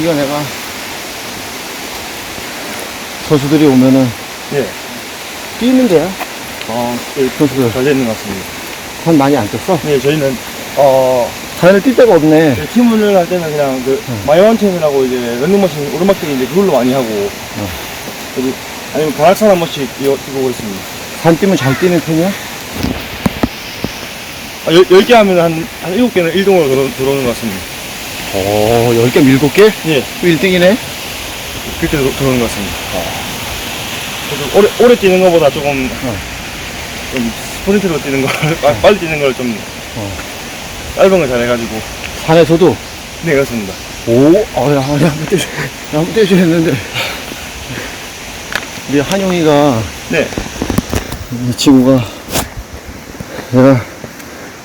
여기가 내가 선수들이 오면은 예. 뛰는 데야. 어, 예, 선수들. 잘 되는 것 같습니다. 한 많이 안 떴어? 네, 저희는, 어, 자연을 뛸 데가 없네. 저희 팀을 할 때는 그냥 그, 응. 마이원 팀이라고 이제 런닝머신, 오르막뛰기 이제 그걸로 많이 하고, 그리고 아니면 관악산 한 번씩 뛰어, 뛰고 있습니다. 산 뛰면 잘 뛰는 편이야? 아, 열, 10개 하면 한, 한 7개는 1등으로 들어, 들어오는 것 같습니다. 오, 10개, 7개? 예, 1등이네? 그렇게 들어, 들어오는 것 같습니다. 그래서 오래, 오래 뛰는 것보다 조금, 어. 좀 스프린트로 뛰는 걸, 빠- 빨리 뛰는 걸 좀, 어. 짧은 걸 잘해가지고, 산에서도 네, 그렇습니다. 오, 어, 야, 야, 떼줘. 야, 떼줘 했는데. 우리 한용이가, 네, 이 친구가, 내가,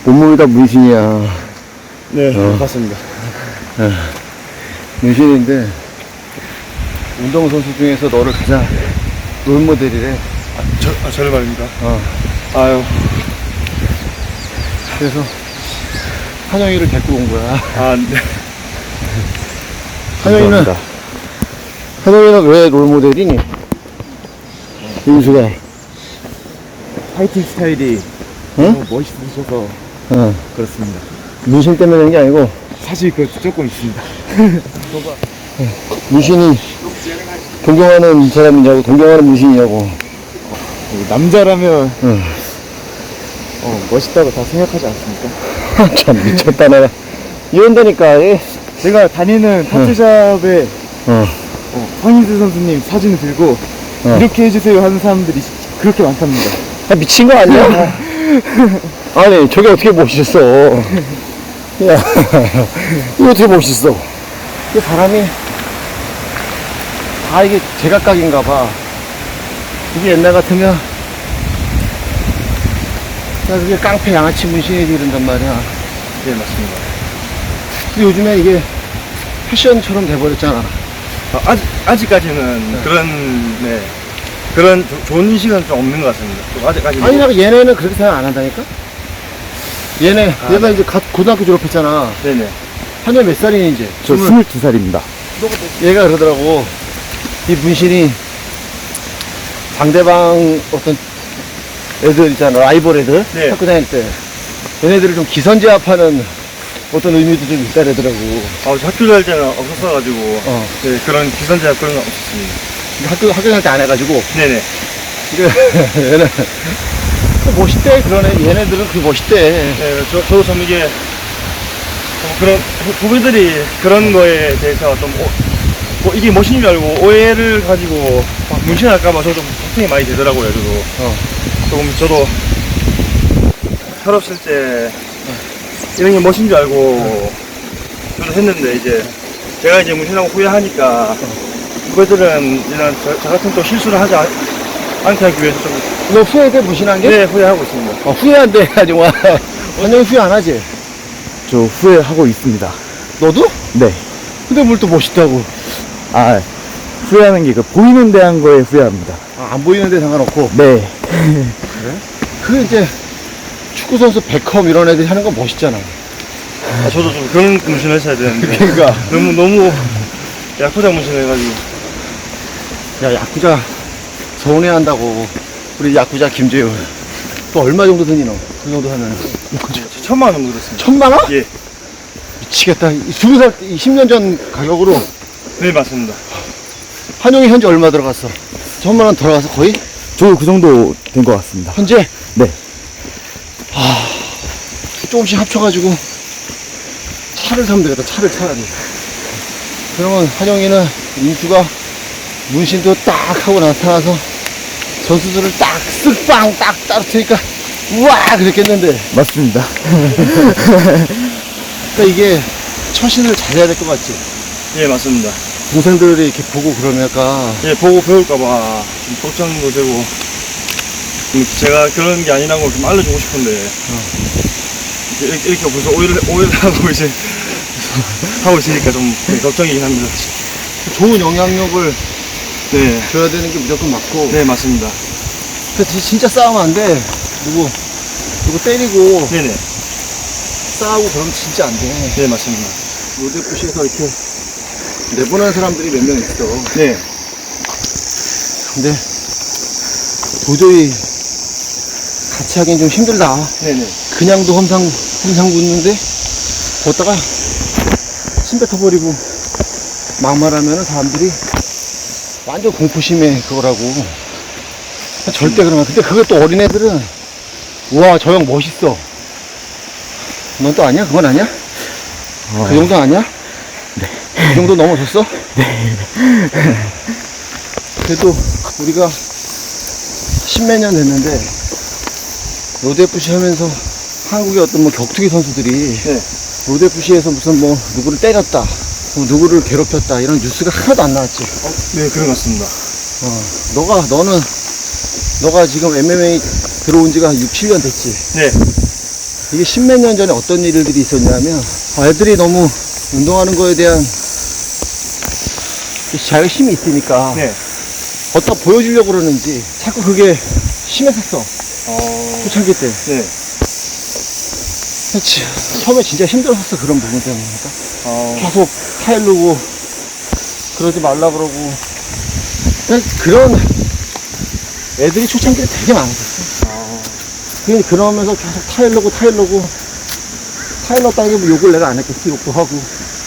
몸무게다 문신이야. 네, 어. 맞습니다. 문신인데, 운동 선수 중에서 너를 가장 롤모델이래. 저, 아, 저를 말입니다. 어. 아유, 그래서, 한영이를 데리고 온 거야. 아, 네. 한영이는, 한영이는 왜 롤모델이니? 윤수가, 파이팅 스타일이 응? 너무 멋있으셔서 어. 그렇습니다. 문신 때문에 그런 게 아니고, 사실 그 조금 있습니다. 문신이 존경하는 사람이냐고, 동경하는 문신이냐고. 남자라면 응. 어, 멋있다고 다 생각하지 않습니까? 참, 미쳤다, 내가. 이런다니까, 예. 제가 다니는 타투샵에 어. 어, 황인수 선수님 사진을 들고 어. 이렇게 해주세요 하는 사람들이 그렇게 많답니다. 아, 미친 거 아니야? 아니, 저게 어떻게 멋있어. 야, 이거 어떻게 멋있어. 이 사람이, 다 이게 제각각인가 봐. 이게 옛날 같으면, 야, 그게 깡패 양아치 문신이지 이런단 말이야. 네 맞습니다. 근데 요즘에 이게 패션처럼 돼버렸잖아. 아, 아직 아직까지는 그런 네 그런 조- 좋은 인식은 좀 없는 것 같습니다. 좀 아직까지 아니, 나 얘네는 그렇게 생각 안 한다니까? 얘네, 아, 얘가 네. 이제 갓 고등학교 졸업했잖아. 네네 한여 몇 살이니 이제? 저 스물- 22살입니다. 얘가 그러더라고. 이 문신이 상대방 어떤 애들 있잖아. 라이벌 애들. 네. 학교 다닐 때. 얘네들을 좀 기선제압하는 어떤 의미도 좀 있다 그러더라고. 아, 저 학교 다닐 때는 없었어가지고 어. 네, 그런 기선제압 그런 건 없었습니다. 학교, 학교 다닐 때 안 해가지고. 네네 얘네. 또 멋있대. 그러네. 얘네들은 그게 멋있대. 네, 저, 저도 좀 이게 좀 그런 후- 후배들이 그런 거에 대해서 좀 오, 뭐 이게 멋인 줄 알고 오해를 가지고 막 문신할까봐 저도 좀 걱정이 많이 되더라고요. 저도 어. 조금 저도 철없을 때 이런 게 멋인 줄 알고 저도 했는데 이제 제가 이제 문신하고 후회하니까 후배들은 이런 저, 저 같은 또 실수를 하지 않, 않게 하기 위해서 좀 너 후회돼, 무신한 게? 네, 후회하고 있습니다. 어, 후회한대, 아정말. 완전히 후회 안 하지? 저 후회하고 있습니다. 너도? 네. 근데 뭘 또 멋있다고. 아, 후회하는 게 그 보이는 데 한 거에 후회합니다. 아, 안 보이는데 상관없고. 네. 그 이제 축구선수 베컴 이런 애들이 하는 건 멋있잖아. 아, 저도 좀 그런 문신을 했어야 되는데. 그러니까. 너무, 너무 야쿠자 문신을 해가지고. 야, 야쿠자 서운해 한다고. 우리 야쿠자 김재율. 또 얼마 정도 드니 너? 그 정도 하면. 천만 원 정도 들었습니다. 천만 원? 예. 미치겠다. 이 스무 살, 10년 전 가격으로 네, 맞습니다. 한용이 현재 얼마 들어갔어? 천만 원 들어가서 거의? 저 그 정도 된 것 같습니다. 현재? 네. 조금씩 합쳐가지고 차를 사면 되겠다. 차를 차라리. 그러면 한영이는 인수가 문신도 딱 하고 나타나서 선수들을 딱 쓱빵 딱 따르트니까 우와 그랬겠는데 맞습니다. 그러니까 이게 처신을 잘해야 될 것 같지 예, 맞습니다. 동생들이 이렇게 보고 그러니까 예, 보고 배울까봐 좀 걱정도 되고. 좀 제가 그런 게 아니라는 걸좀 알려주고 싶은데. 이렇게, 이렇게 벌써 오해를, 오해를 하고 이제 하고 있으니까 좀 걱정이긴 합니다. 좋은 영향력을 네. 줘야 되는 게 무조건 맞고 네, 맞습니다. 근데 진짜 싸우면 안 돼 누구 누구 때리고 네네. 싸우고 그러면 진짜 안 돼 네, 맞습니다. 로데푸시에서 이렇게 내보내는 사람들이 몇 명 있어. 네. 근데 도저히 같이 하기엔 좀 힘들다. 네네. 그냥도 험상, 험상 붙는데, 걷다가 침 뱉어버리고 막말하면 사람들이 완전 공포심에 그거라고. 절대 그러면. 근데 또 어린애들은, 우와, 저 형 멋있어. 넌 또 아니야? 그건 아니야? 그 정도 아니야? 네. 그 정도 넘어섰어? 네. 그래도 우리가 십몇 년 됐는데, 로드FC 하면서 한국의 어떤 뭐 격투기 선수들이 네. 로드FC에서 무슨 뭐 누구를 때렸다, 뭐 누구를 괴롭혔다 이런 뉴스가 하나도 안 나왔지. 네, 그런 것 같습니다. 어, 너가 너는 너가 지금 MMA 들어온 지가 6, 7년 됐지. 네. 이게 십몇 년 전에 어떤 일들이 있었냐면 아, 애들이 너무 운동하는 거에 대한 자격심이 있으니까 네. 어디다 보여주려고 그러는지 자꾸 그게 심했었어. 어. 초창기 때. 네. 그치. 처음에 진짜 힘들었었어 그런 부분 때문에. 어. 계속 타일르고 그러지 말라 그러고 그런 애들이 초창기에 되게 많았었어. 어. 그냥 그러면서 계속 타일르고 타일르고 타일렀다는 게 욕을 내가 안 했겠지 욕도 하고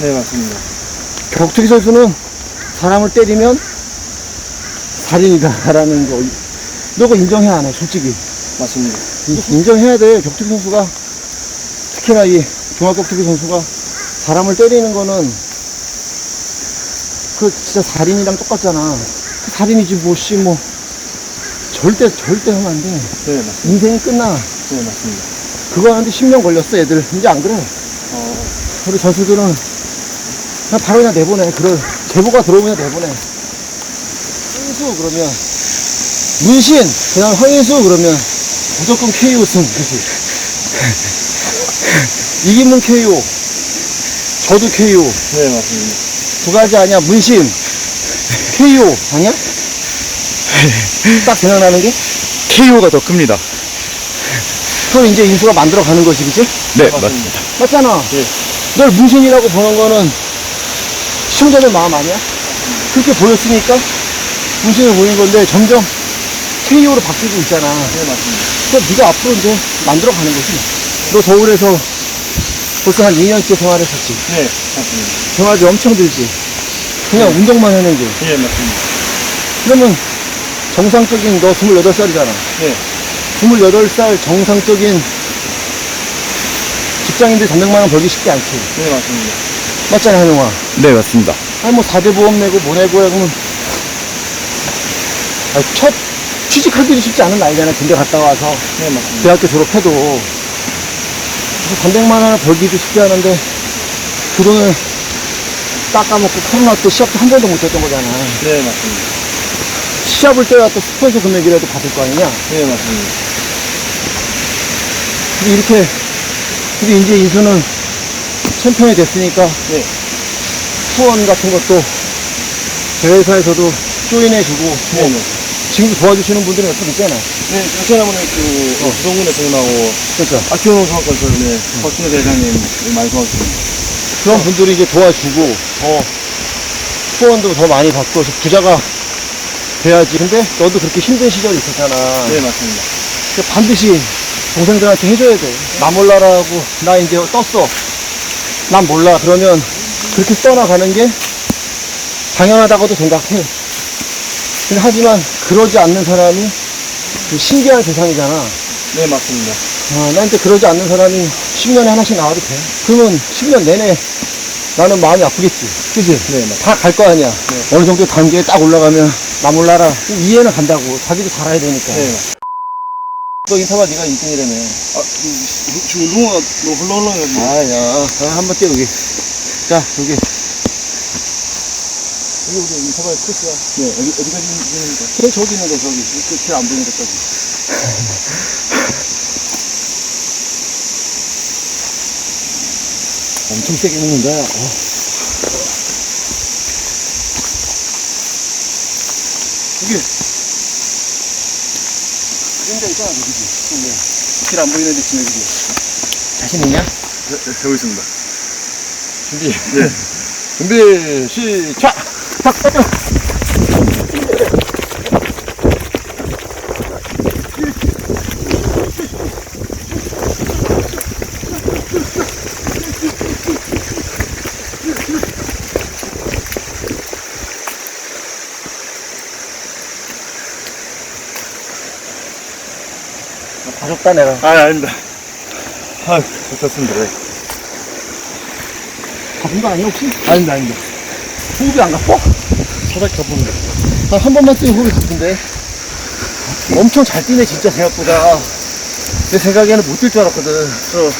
네, 맞습니다. 격투기 선수는 사람을 때리면 살인이다라는 거 너가 인정해 안해 솔직히 맞습니다. 이- 인정해야 돼 격투기 선수가 특히나 이 종합 격투기 선수가 사람을 때리는 거는 그 진짜 살인이랑 똑같잖아. 그 살인이지 뭐씨 뭐 절대 절대 하면 안 돼. 네, 맞습니다. 인생이 끝나. 네, 맞습니다. 그거 하는데 10년 걸렸어 애들. 이제 안 그래. 어. 우리 선수들은 그냥 바로 그냥 내보내. 그런 제보가 들어오면 내보내. 황인수 그러면. 문신! 그냥 황인수 그러면 무조건 KO 승 그지. 이기면 KO 저도 KO 네, 맞습니다. 두 가지 아니야 문신 KO 아니야? 딱 생각나는 게 KO가 더 큽니다. 그걸 이제 인수가 만들어 가는 것이 그치? 네, 맞습니다. 맞잖아. 예. 널 문신이라고 보는 거는 시청자들 마음 아니야? 그렇게 보였으니까 문신을 보인 건데 점점 KO로 바뀌고 있잖아. 네, 맞습니다. 그럼 네가 앞으로 이제 만들어 가는 거지. 너 서울에서 벌써 한 2년째 생활했었지. 네, 맞습니다. 생활비 엄청 들지. 그냥 운동만 하는 게. 예, 맞습니다. 그러면 정상적인 너 28살이잖아. 네. 28살 정상적인 직장인들 300만 원 벌기 쉽지 않지. 네, 맞습니다. 맞잖아, 한영아. 네, 맞습니다. 아니 뭐 4대 보험 내고 뭐 내고 해 그러면 아니, 첫 취직하기도 쉽지 않은 나이잖아 군대 갔다 와서 네, 맞습니다. 대학교 졸업해도 그래서 300만 원을 벌기도 쉽지 않은데 그 돈을 깎아먹고 코로나 때 시합도 한 번도 못 했던 거잖아 네, 맞습니다. 시합을 때야 또 스폰서 금액이라도 받을 거 아니냐 네, 맞습니다. 근데 이렇게 근데 이제 인수는 챔피언이 됐으니까 네. 후원 같은 것도 대회사에서도 조인해주고 네, 뭐 네. 지금도 도와주시는 분들이 몇 분 있잖아. 네, 전체나무는 그, 어, 부동군의 대원하고, 그러니까. 아키오노 중학건설, 네, 박준호 대장님 많이 도와주십니다. 그런 분들이 이제 도와주고 더 후원도 더 많이 받고 해서 부자가 돼야지. 근데 너도 그렇게 힘든 시절이 있었잖아. 네, 맞습니다. 근데 반드시 동생들한테 해줘야 돼 나 몰라라고 나 이제 떴어. 난 몰라. 그러면 그렇게 떠나가는 게 당연하다고도 생각해 하지만 그러지 않는 사람이 그 신기한 세상이잖아 네, 맞습니다. 아, 나한테 그러지 않는 사람이 10년에 하나씩 나와도 돼. 그러면 10년 내내 나는 마음이 아프겠지. 그지? 네, 맞다갈 거 아니야. 네. 어느 정도 단계에 딱 올라가면 나 몰라라. 이해는 간다고. 자기도 살아야 되니까. 네. 너 인터뷰 네가 1등이라며. 아, 그, 지금 루가 너무 헐렁헐렁해가지고. 아, 야. 아, 한번 뛰어, 여기. 자, 여기. 여기 우리 인터뷰 코스야. 네, 어디, 어디까지 있는가? 그래, 저기 있는데, 저기. 길안 보이는 데까지. 엄청 세게 먹는다. 어. 이게 그림자 있잖아, 여기지. 길안 보이는 데 지금 여기지. 자신 있냐? 네, 네, 되고 있습니다. 준비. 네. 준비, 시작! 탁, 탁, 가졌다, 내가. 아, 아닙니다. 아, 좋습니다. 네. 가쁜 거 아니야, 혹시? 아닙니다, 아닙니다. 호흡이 안 가빠? 살짝 가봅니다. 나한 번만 뛰면 호흡이 가쁜데. 엄청 잘 뛰네, 진짜, 생각보다. 내 생각에는 못 뛸 줄 알았거든. 저,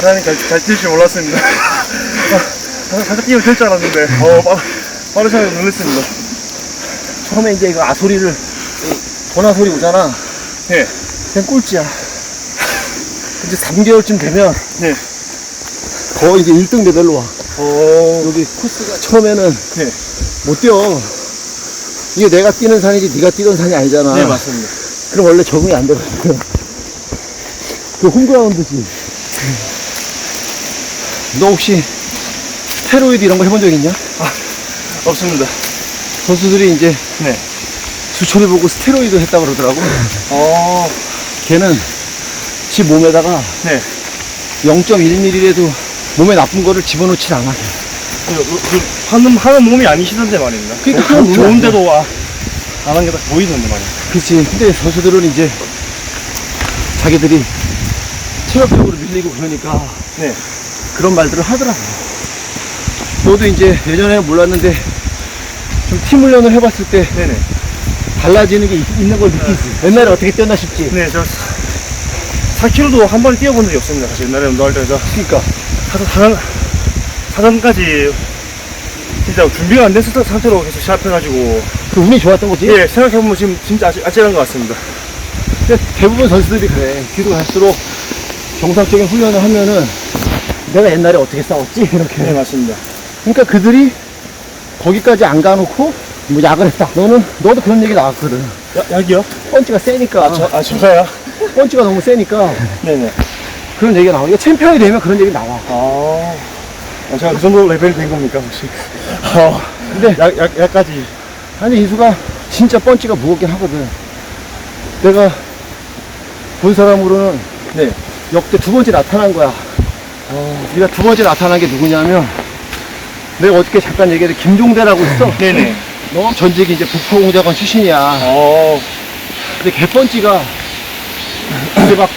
사람이 잘, 잘뛸 줄 몰랐습니다. 아, 살짝 뛰면 될 줄 알았는데, 어, 빠르, 빠르셔서 놀랐습니다. 처음에 이제 이거 아소리를, 이 도나 소리 오잖아. 예, 그냥 꼴찌야. 이제 3개월쯤 되면 네. 거의 이제 1등 레벨로 와. 어, 여기 코스가 처음에는 네. 못 뛰어. 이게 내가 뛰는 산이지 네가 뛰던 산이 아니잖아. 네, 맞습니다. 그럼 원래 적응이 안 되거든. 그 홈그라운드지. 너 혹시 스테로이드 이런 거 해본 적 있냐? 없습니다. 선수들이 이제 네. 수초를 보고 스테로이드 했다고 그러더라고. 어, 걔는 지 몸에다가 네. 0.1mm라도 몸에 나쁜 거를 집어넣질 않아. 그, 그, 그 하는, 하는 몸이 아니시던데 말입니다. 그러니까 조- 하는 몸이 좋은데도 아, 안한 게 딱 보이던데 말이에요. 그치. 근데 선수들은 이제 자기들이 체력적으로 밀리고 그러니까 네. 그런 말들을 하더라고. 너도 이제 예전에는 몰랐는데 좀 팀 훈련을 해봤을 때 네네. 달라지는 게 있, 는걸 느끼지. 옛날에 어떻게 뛰었나 싶지. 네, 저 4km도 한 번에 뛰어본 적이 없습니다. 사실 옛날에 운동할 때서 그러니까. 사전, 사전, 사전 까지 진짜 준비가 안 된 상태로 계속 시합해가지고 그 운이 좋았던 거지. 예, 생각해보면 지금 진짜 아찔, 아찔한 것 같습니다. 대부분 선수들이 그래. 뒤로 갈수록 정상적인 훈련을 하면은 내가 옛날에 어떻게 싸웠지? 이렇게. 네, 맞습니다. 그러니까 그들이 거기까지 안 가놓고 뭐 약을 했다. 너는 너도 그런 얘기 나왔거든. 야, 약이요? 펀치가 세니까. 아, 저, 아, 저가요? 펀치가 너무 세니까 네네. 그런 얘기가 나와. 이거 챔피언이 되면 그런 얘기 나와. 아, 아, 제가 그 정도 레벨이 된 겁니까, 혹시? 아, 근데 약, 약, 약까지. 아니 이수가 진짜 펀치가 무겁긴 하거든. 내가 본 사람으로는 네. 역대 두 번째 나타난 거야. 네가 두 번째 나타난 게 누구냐면 내가 어저께 잠깐 얘기했는데 김종대라고 있어. 네네. 너 전직이 이제 북포공작원 출신이야. 어, 근데 개펀치가 근데 막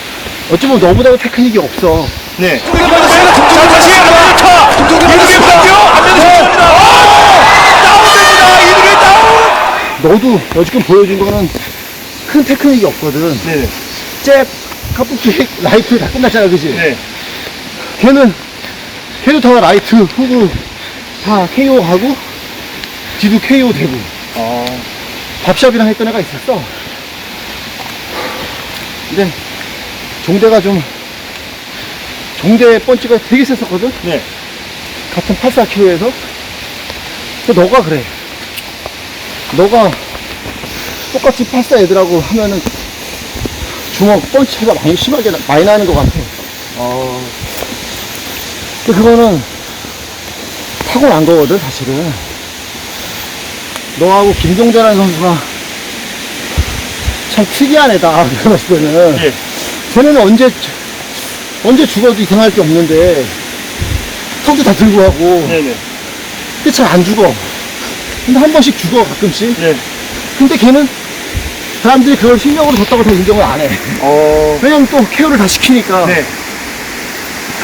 어찌 보면 너보다 테크닉이 없어. 네. 너도 어저께 보여준 거는 큰 테크닉이 없거든. 네네. 잽, 카프킥, 라이트 다 끝났잖아, 그지? 네. 걔는 걔도 다 라이트, 후구 다 KO 하고 뒤도 KO 되고 아, 밥샵이랑 했던 애가 있었어. 근데 종대가 좀 종대 펀치가 되게 셌었거든. 네. 같은 84kg에서. 근데 너가 그래. 너가 똑같이 84 애들하고 하면은 주먹 차이가 많이 심하게 나- 많이 나는 것 같아. 어, 근데 그거는 타고난 거거든, 사실은. 너하고 김종재라는 선수가 참 특이한 애다, 봤을 때는. 예. 쟤는 언제, 언제 죽어도 이상할 게 없는데, 턱도 다 들고 하고, 네네. 근데 잘 안 죽어. 근데 한 번씩 죽어, 가끔씩. 네. 근데 걔는 사람들이 그걸 실력으로 줬다고 더 인정을 안 해. 어, 왜냐면 또 케어를 다 시키니까. 네.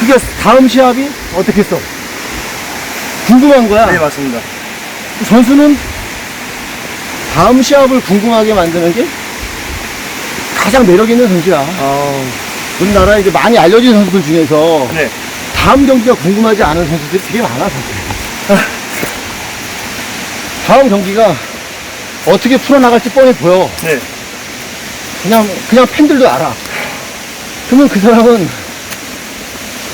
그게 다음 시합이 어떻게 했어? 궁금한 거야. 네, 맞습니다. 선수는 다음 시합을 궁금하게 만드는 게 가장 매력 있는 선수야. 아, 우리나라에 이제 많이 알려진 선수들 중에서 네. 다음 경기가 궁금하지 않은 선수들이 되게 많아, 사실. 다음 경기가 어떻게 풀어나갈지 뻔히 보여. 네. 그냥, 그냥 팬들도 알아. 그러면 그 사람은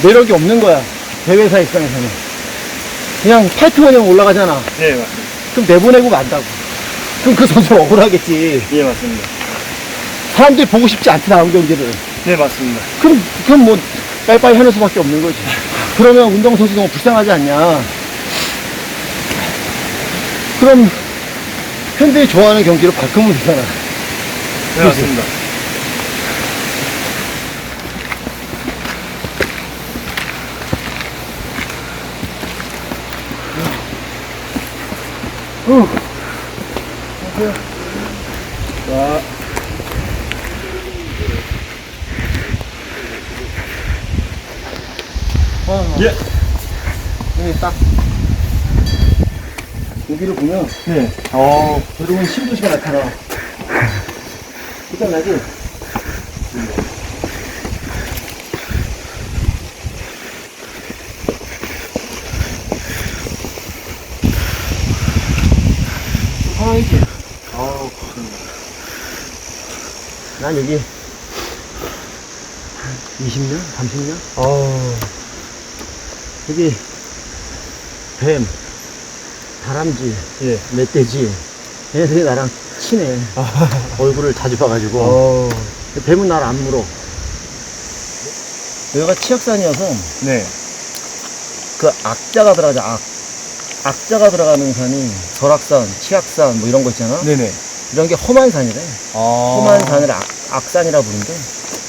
매력이 없는 거야. 대회사 입장에서는. 그냥 파이트머니만 올라가잖아. 네, 맞습니다. 그럼 내보내고 만다고. 그럼 그 선수 억울하겠지. 예, 맞습니다. 사람들이 보고 싶지 않지, 다음 경기를. 네, 맞습니다. 그럼, 그럼 뭐, 빨리빨리 하는 수밖에 없는 거지. 그러면 운동선수 너무 불쌍하지 않냐. 그럼 팬들이 좋아하는 경기로 바꾸면 되잖아. 네, 맞습니다. 자. 어, 예. 여기 딱. 여기를 보면, 네. 어, 여러분 신도시가 나타나. 끝장나지? 상황이지? 아, 난 여기 20년? 30년? 어. 여기 뱀, 다람쥐, 예. 멧돼지 얘네들이 나랑 친해 얼굴을 자주 봐가지고 어, 뱀은 날 안 물어 여기가 치악산이어서 네. 그 악자가 들어가죠 악 악자가 들어가는 산이 설악산, 치악산 뭐 이런 거 있잖아 네네. 이런 게 험한 산이래 아. 험한 산을 악, 악산이라 부른대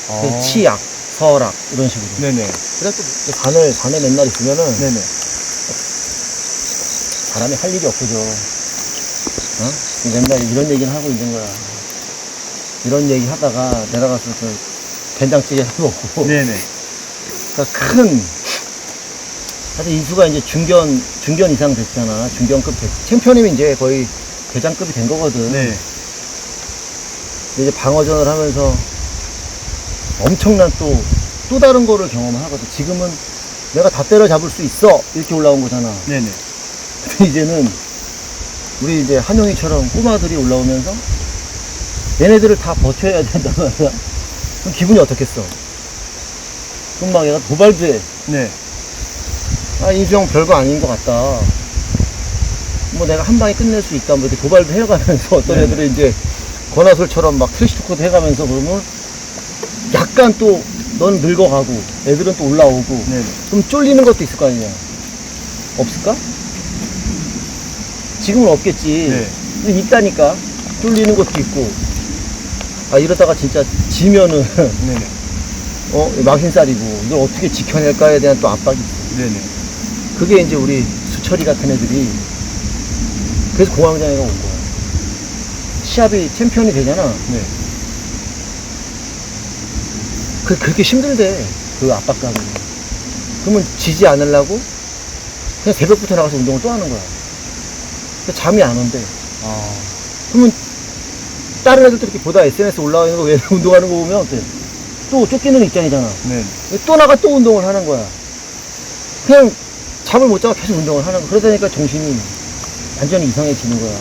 아. 그 치악, 설악 이런 식으로 네네. 그래서 또 산을 산에 맨날 있으면은 네네. 사람이 할 일이 없어져. 어? 맨날 이런 얘기는 하고 있는 거야. 이런 얘기 하다가 내려가서 그 된장찌개 해 먹고. 네네. 그러니까 큰, 사실 이수가 이제 중견, 중견 이상 됐잖아. 중견급 됐, 챔피언이면 이제 거의 대장급이 된 거거든. 네. 이제 방어전을 하면서 엄청난 또, 또 다른 거를 경험을 하거든. 지금은 내가 다 때려잡을 수 있어. 이렇게 올라온 거잖아. 네네. 근데 이제는 우리 이제 한용이처럼 꼬마들이 올라오면서 얘네들을 다 버텨야 된단 말이야. 그럼 기분이 어떻겠어? 그럼 막 얘가 도발도 해. 네. 아, 인수형 별거 아닌 것 같다. 뭐 내가 한 방에 끝낼 수 있다. 뭐 이렇게 도발도 해가면서 어떤 네. 애들은 이제 권하솔처럼 막 트래시토크도 해가면서 그러면 약간 또 넌 늙어가고 애들은 또 올라오고 네네. 그럼 쫄리는 것도 있을 거 아니냐? 없을까? 지금은 없겠지. 네. 근데 있다니까. 쫄리는 것도 있고. 아, 이러다가 진짜 지면은, 네네. 어, 망신살이고, 이걸 어떻게 지켜낼까에 대한 또 압박이 있어. 네네. 그게 이제 우리 수철이 같은 애들이, 그래서 공황장애가 온 거야. 시합이 챔피언이 되잖아. 네. 그, 그렇게 힘들대. 그 압박감이. 그러면 지지 않으려고 그냥 새벽부터 나가서 운동을 또 하는 거야. 잠이 안 온대. 아. 그러면 다른 애들도 이렇게 보다 SNS 올라와 있는 거 얘네 운동하는 거 보면 어때? 또 쫓기는 입장이잖아. 네. 또 나가 또 운동을 하는 거야. 그냥 잠을 못 자고 계속 운동을 하는 거야. 그러다니까 정신이 완전히 이상해지는 거야.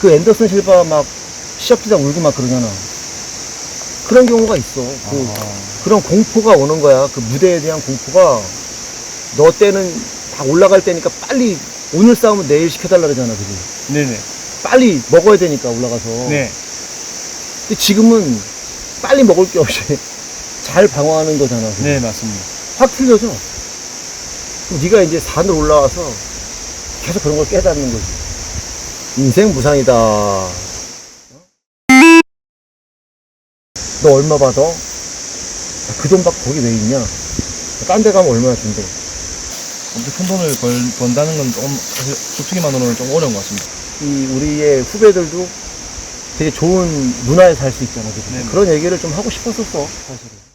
그 앤더슨 실바 막 시합지다 울고 막 그러잖아. 그런 경우가 있어. 그 아. 그런 공포가 오는 거야. 그 무대에 대한 공포가 너 때는 다 올라갈 때니까 빨리 오늘 싸움은 내일 시켜달라 그러잖아. 그지? 네네. 빨리 먹어야 되니까 올라가서. 네. 근데 지금은 빨리 먹을 게 없이 잘 방어하는 거잖아. 그지? 네, 맞습니다. 확 틀려져. 그럼 네가 이제 산으로 올라와서 계속 그런 걸 깨닫는 거지. 인생 무상이다. 어? 너 얼마 받아? 그 돈 받고 거기 왜 있냐? 딴 데 가면 얼마나 준대. 엄청 큰 돈을 벌, 번다는 건 조금, 사실, 솔직히만으로는 좀 어려운 것 같습니다. 이 우리의 후배들도 되게 좋은 문화에 살 수 있잖아. 그지? 네. 그런 얘기를 좀 하고 싶었었어, 사실은.